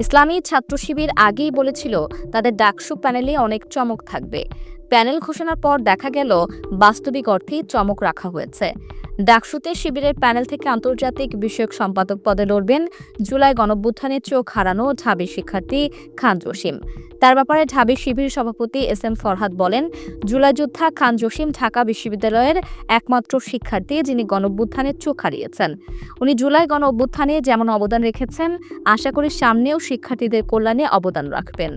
ইসলামী ছাত্র শিবির আগেই বলেছিল, তাদের ডাকসু প্যানেলে অনেক চমক থাকবে। প্যানেল ঘোষণার পর দেখা গেল, বাস্তবিক অর্থেই চমক রাখা হয়েছে। ডাকসুতে শিবিরের প্যানেল থেকে আন্তর্জাতিক বিষয়ক সম্পাদক পদে লড়বেন জুলাই গণভ্যুত্থানে চোখ হারানো ঢাবি শিক্ষার্থী খান জসিম। তার ব্যাপারে ঢাবি শিবির সভাপতি এস এম ফরহাদ বলেন, জুলাই যোদ্ধা খান জসিম ঢাকা বিশ্ববিদ্যালয়ের একমাত্র শিক্ষার্থী যিনি গণভ্যুত্থানে চোখ হারিয়েছেন। উনি জুলাই গণ অভ্যুত্থানে যেমন অবদান রেখেছেন, আশা করি সামনেও শিক্ষার্থীদের কল্যাণে অবদান রাখবেন।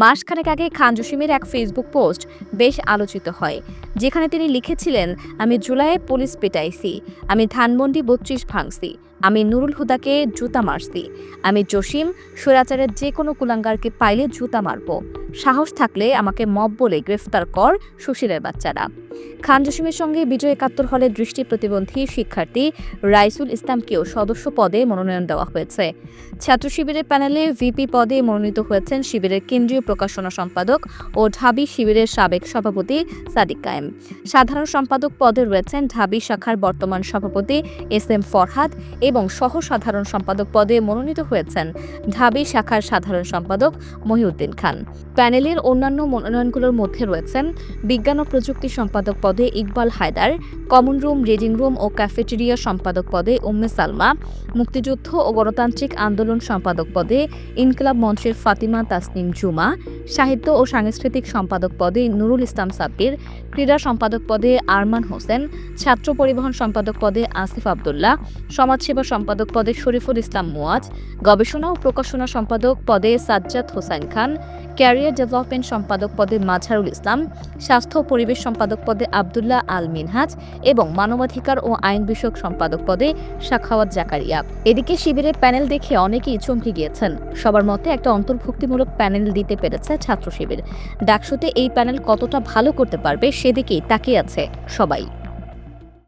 মাসখানেক আগে খান জসিমের এক ফেসবুক পোস্ট বেশ আলোচিত হয়, যেখানে তিনি লিখেছিলেন, আমি জুলাইয়ে পুলিশ পেটাইছি আমি ধানমন্ডি বত্রিশ ভাঙছি। আমি নুরুল হুদাকে জুতা মারছি। আমি জসিম, স্বৈরাচারের যে কোনো কুলাঙ্গারকে পাইলে জুতা মারব। সাহস থাকলে আমাকে মব বলে গ্রেফতার কর সুশীলের বাচ্চারা। খান জসিমের সঙ্গে বিজয় একাত্তর হলে দৃষ্টি প্রতিবন্ধী শিক্ষার্থী রাইসুল ইসলামকেও সদস্য পদে মনোনয়ন দেওয়া হয়েছে। ছাত্র শিবিরের প্যানেলে ভিপি পদে মনোনীত হয়েছেন শিবিরের কেন্দ্রীয় প্রকাশনা সম্পাদক ও ঢাবি শিবিরের সাবেক সভাপতি সাদিক কায়েম। সাধারণ সম্পাদক পদে রয়েছেন ঢাবি শাখার বর্তমান সভাপতি এস এম ফরহাদ। এবং সহ সাধারণ সম্পাদক পদে মনোনীত হয়েছেন ঢাবি শাখার সাধারণ সম্পাদক মহিউদ্দিন খান। প্যানেলের অন্যান্য মনোনয়নগুলোর মধ্যে রয়েছেন বিজ্ঞান ও প্রযুক্তি সম্পাদক পদে Iqbal Haider, common room, reading room ও ক্যাফেটেরিয়া সম্পাদক পদে উম্মে সালমা, মুক্তিযুদ্ধ ও গণতান্ত্রিক আন্দোলন সম্পাদক পদে ইনকলাব মঞ্চের ফাতিমা তাসনিম জুমা, সাহিত্য ও সাংস্কৃতিক সম্পাদক পদে নুরুল ইসলাম সাব্বির, ক্রীড়া সম্পাদক পদে আরমান হোসেন, ছাত্র পরিবহন সম্পাদক পদে আসিফ আবদুল্লাহ, সমাজসেবা সম্পাদক পদে শরীফুল ইসলাম মুয়াজ, গবেষণা ও প্রকাশনা সম্পাদক পদে সাজ্জাদ হোসাইন খান, ক্যারিয়ার ডেভেলপমেন্ট সম্পাদক পদে মাঝারুল ইসলাম, স্বাস্থ্য ও পরিবেশ সম্পাদক পদে আবদুল্লাহ আল মিনহাজ এবং মানবাধিকার ও আইন বিষয়ক সম্পাদক পদে শাখাওয়াত জাকারিয়া। এদিকে শিবিরের প্যানেল দেখে অনেকেই চমকে গিয়েছেন। সবার মতে একটা অন্তর্ভুক্তিমূলক প্যানেল দিতে পেরেছে ছাত্র শিবির। ডাকসুতে এই প্যানেল কতটা ভালো করতে পারবে সেদিকেই তাকিয়ে আছে সবাই।